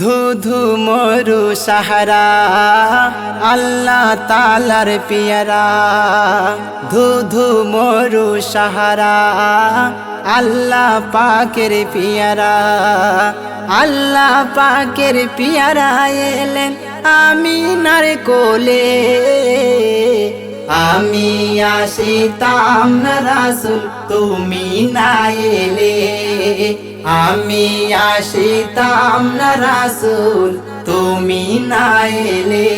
ধু ধু মরু সাহারা, আল্লাহ তালার পিয়ারা। ধু ধু মরু সাহারা, আল্লাহ পাকের পিয়ারা। আল্লাহ পাকের পিয়ারা এলেন আমি নার কোলে। আমি আসিতাম না রাসুল, তুমি না এলে। আমি আসিতাম না রাসুল, তুমি না এলে।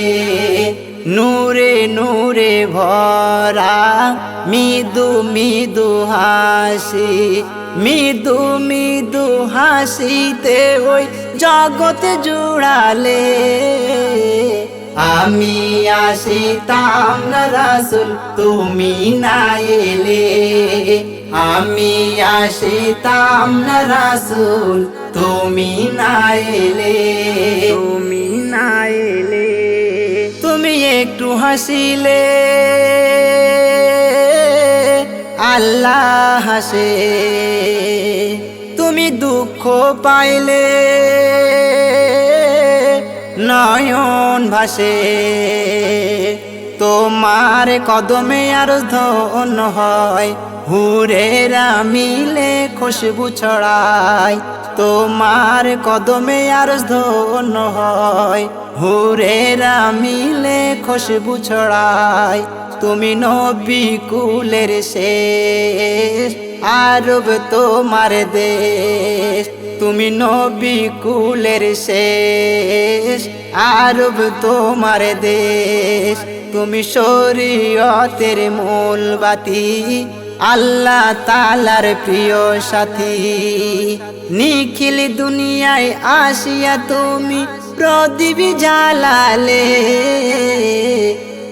নূরে নূরে ভরা, মৃদু মৃদু হাসি, মৃদু মৃদু হাসিতে ওই জগৎ জুড়ালে। আমি আসিতাম না রাসুল তুমি না এলে। আমি আসিতাম না রাসুল তুমি না এলে। তুমি না এলে। তুমি একটু হাসিলে। আল্লাহ হাসে। তুমি দুঃখ পাইলে। নয়ন ভাসে। তোমার কদমে আর ধন হয়। হুরেরা মিলে খুশবু ছড়ায়। তোমার কদমে আর ধন হয়। হুরেরা মিলে খুশবু ছড়ায়। তুমি নবী কুলের শেষ। আরব তোমার দেশ। তুমি নবী কুলের শেষ, আরব তোমার দেশ। তুমি শরীয়তের মূল বাতি, আল্লাহ তালার প্রিয় সাথী। নিখিল দুনিয়ায় আসিয়া তুমি প্রদীপ জ্বালালে।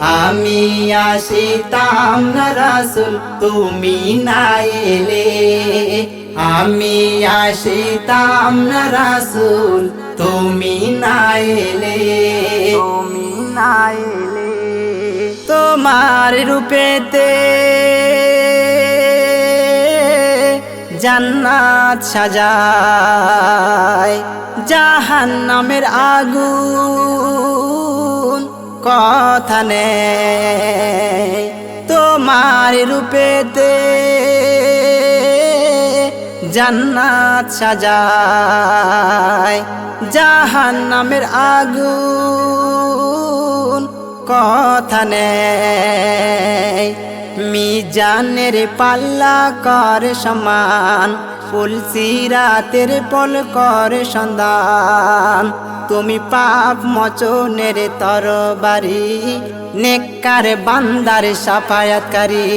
আমি আসিতাম রাসুল, তুমি না এলে। আমি আসিতাম না রাসুল তুমি না এলে। তুমি না এলে। তোমার রূপেতে জান্নাত সাজায় জাহান্নামের আগুন কথা নেই। তোমার রূপেতে জান্নাত সাজায়। জাহান্নামের আগুন কথা নেই। মিজানের পাল্লা কর সমান ফুলসিরাতের পল কর সন্ধান। তুমি পাপ মচনের তরবারি, নেককার বান্দার সাফায়াতকারী।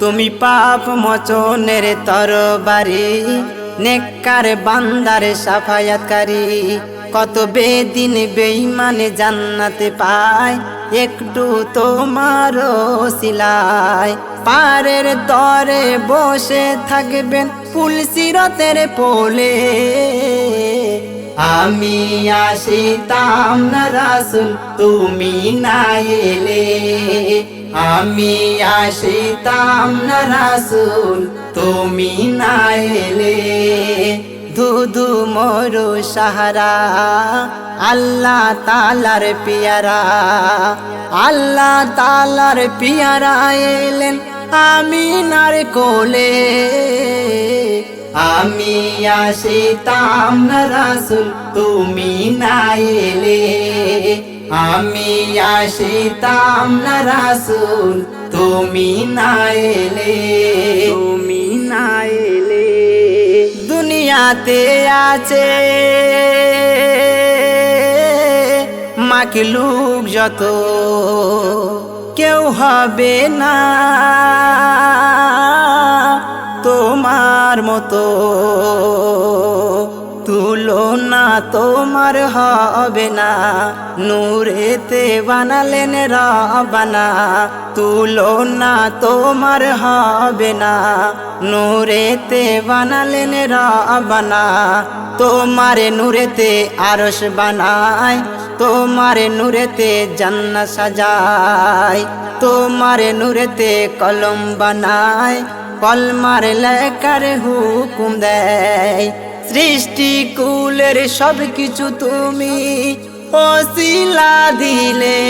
তুমি পাপ মচনের তরবারি, নেককার বান্দার সাফায়াতকারী। কত বেদিন বেইমানে জান্নাতে পায়, একটু তোমার সিলাই পারের দরে বসে থাকবেন পুলসিরতের পোলে। আমি আসিতাম না রাসুল, তুমি না এলে। আমি আসিতাম না রাসুল, তুমি না এলে। ধুধু মরু সাহারা, আল্লাহ তালার পিয়ারা, আল্লাহ তালার পিয়ারা এলেন আমি নার কোলে। আমি আসিতাম না রাসুল তুমি না এলে। আমি আসিতাম না রাসুল তুমি না এলে। তুমি না এলে। দুনিয়াতে আছে মাকে মাকলুক যত কেউ হবে না। তোমার মতো। তুলনা তোমার হবে না। নূরেতে বানালেন রবানা। তুলনা তোমার হবে না। নূরেতে বানালেন রবানা। তোমার নূরেতে আরস বানায়। তোমার নূরেতে জান্না সাজায়। তোমার নূরেতে কলম বানায়। কলমার লেখার হুকুম দেয়? সৃষ্টি কুলের সব কিছু তুমি ওসিলা দিলে।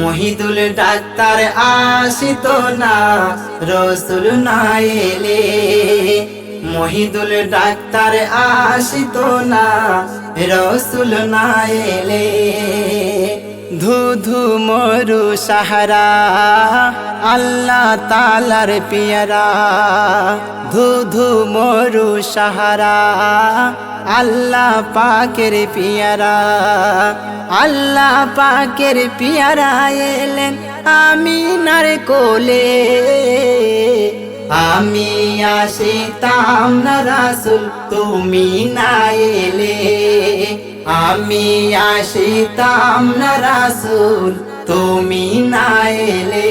মহিদুল ডাক্তার আসিত না, রসুল না এলে। মহিদুল ডাক্তার আসিত না, রসুল না এলে। ধু ধু মরু সাহারা, আল্লাহ তালার পিয়ারা। ধু ধু মরু সাহারা, আল্লাহ পাকের পিয়ারা। আল্লাহ পাকের পিয়ারা এলেন আমিনার কোলে। আমি আসিতাম না রাসুল, তুমি না এলে। আমি আসিতাম না রাসুল তুমি না এলে।